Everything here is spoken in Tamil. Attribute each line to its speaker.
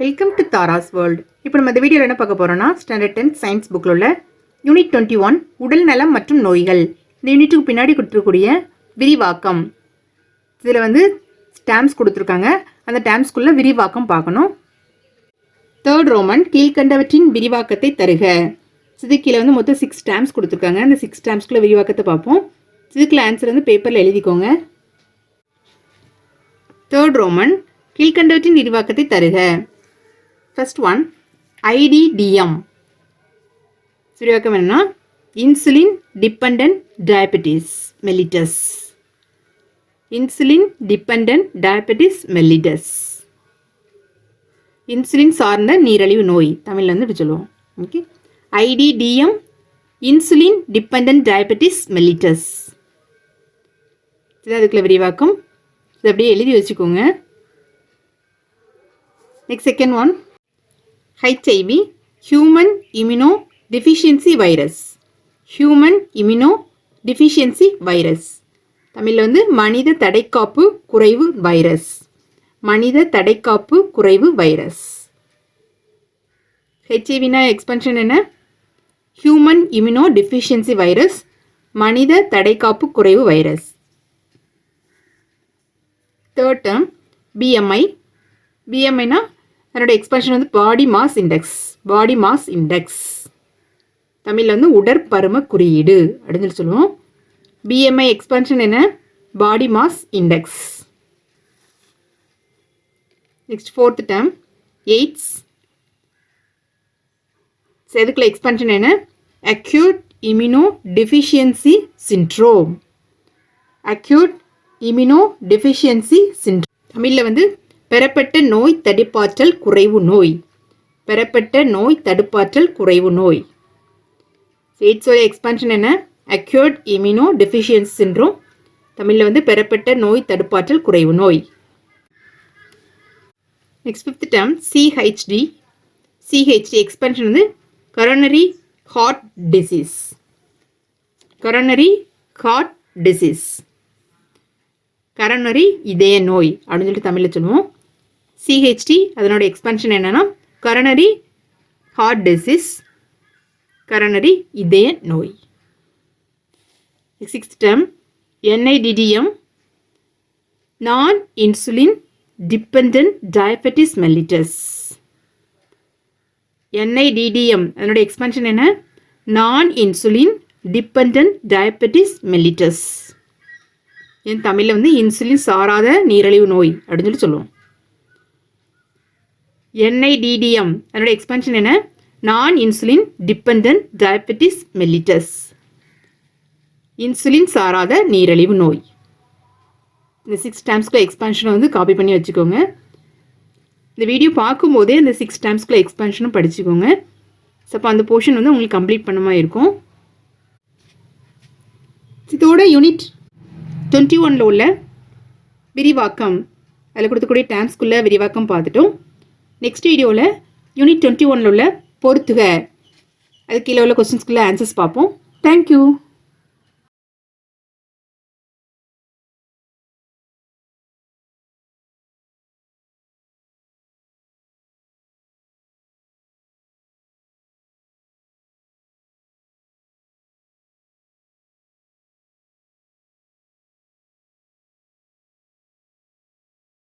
Speaker 1: வெல்கம் டு தாராஸ் வேர்ல்டு இப்போ நம்ம இந்த வீடியோவில் என்ன பார்க்க போகிறோம்னா ஸ்டாண்டர்ட் டென்த் சயின்ஸ் புக்கில் உள்ள யூனிட் டுவெண்ட்டி ஒன் உடல் நலம் மற்றும் நோய்கள். இந்த யூனிட்டுக்கு பின்னாடி கொடுத்துருக்கூடிய விரிவாக்கம். இதில் வந்து ஸ்டாம்ப்ஸ் கொடுத்துருக்காங்க. அந்த டேம்ஸ்குள்ளே விரிவாக்கம் பார்க்கணும். தேர்ட் ரோமன் கீழ்கண்டவற்றின் விரிவாக்கத்தை தருக. சிதுக்கியில் வந்து மொத்தம் சிக்ஸ் ஸ்டாம்ப்ஸ் கொடுத்துருக்காங்க. அந்த சிக்ஸ் ஸ்டாம்ப்ஸ்குள்ளே விரிவாக்கத்தை பார்ப்போம். சிதுக்கில் ஆன்சர் வந்து பேப்பரில் எழுதிக்கோங்க. தேர்ட் ரோமன் கீழ்கண்டவற்றின் விரிவாக்கத்தை தருக. ஃபர்ஸ்ட் ஒன் ஐடிடிஎம் விரிவாக்கம் என்னன்னா insulin depend diabetes mellitus insulin depend diabetes mellitus insulin சார்ந்த நீரிழிவு நோய் தமிழில் வந்து இப்படி சொல்லுவோம். Okay IDDM insulin depend diabetes mellitus இது அதுக்குள்ள விரிவாக்கம். இது அப்படியே எழுதி வச்சுக்கோங்க. Next second one HIV human immunodeficiency virus human immunodeficiency virus தமிழில் வந்து மனித தடைக்காப்பு குறைவு வைரஸ் மனித தடைக்காப்பு குறைவு வைரஸ் ஹெச்ஐவினா எக்ஸ்பென்ஷன் என்ன? ஹியூமன் இம்யூனோ டிஃபிஷியன்சி வைரஸ் மனித தடைக்காப்பு குறைவு வைரஸ் தேர்ட் டேர்ம் பிஎம்ஐ பிஎம்ஐனா அதனோட எக்ஸ்பிரஷன் வந்து body mass index body mass index தமிழில் வந்து உடற்பரும குறியீடு அப்படின்னு சொல்லி சொல்லுவோம். பிஎம்ஐ எக்ஸ்பென்ஷன் என்ன? Body mass index next fourth term AIDS செதுக்கில் expansion என்ன? Acute immunodeficiency syndrome acute immunodeficiency syndrome தமிழில் வந்து பெறப்பட்ட நோய் தடுப்பாற்றல் குறைவு நோய். பெறப்பட்ட நோய் தடுப்பாற்றல் குறைவு நோய். எய்ட்ஸோட எக்ஸ்பான்ஷன் என்ன? அக்யூர்ட் இம்யூனோ டெஃபிஷியன்ஸ் சின்ட்ரோம் தமிழில் வந்து பெறப்பட்ட நோய் தடுப்பாற்றல் குறைவு நோய். Next fifth term CHD CHD expansion வந்து coronary heart disease coronary heart disease coronary இதய நோய் அப்படின்னு சொல்லிட்டு தமிழில் சொல்லுவோம். சிஹெச்டி அதனோட எக்ஸ்பென்ஷன் என்னென்னா கரனரி ஹார்ட் டிசீஸ் கரனரி இதய நோய். Sixth term NIDDM non insulin dependent diabetes mellitus NIDDM அதனோட எக்ஸ்பென்ஷன் என்ன? Non insulin dependent diabetes mellitus என் தமிழில் வந்து இன்சுலின் சாராத நீரிழிவு நோய் அப்படின்னு சொல்லி சொல்லுவோம். என்ஐடிடிஎம் அதோட எக்ஸ்பென்ஷன் என்ன? Non insulin dependent diabetes mellitus insulin சாராத நீரிழிவு நோய். இந்த சிக்ஸ் டைம்ஸ்க்குள்ள எக்ஸ்பென்ஷனை வந்து காப்பி பண்ணி வச்சுக்கோங்க. இந்த வீடியோ பார்க்கும்போதே அந்த சிக்ஸ் டைம்ஸ்க்குள்ள எக்ஸ்பென்ஷனும் படிச்சுக்கோங்க. ஸோ அப்போ அந்த போர்ஷன் வந்து உங்களுக்கு கம்ப்ளீட் பண்ண மாதிரி இருக்கும். இதோட யூனிட் டுவெண்ட்டி ஒனில் உள்ள விரிவாக்கம். அதில் கொடுத்தக்கூடிய டைம்ஸ்குள்ளே விரிவாக்கம் பார்த்துட்டோம். நெக்ஸ்ட் வீடியோவில் யூனிட் டுவெண்ட்டி ஒனில் உள்ள பொறுத்துக. அதுக்கு கீழே உள்ள கொஸ்டின்ஸ்க்குள்ள ஆன்சர்ஸ் பார்ப்போம். தேங்க்யூ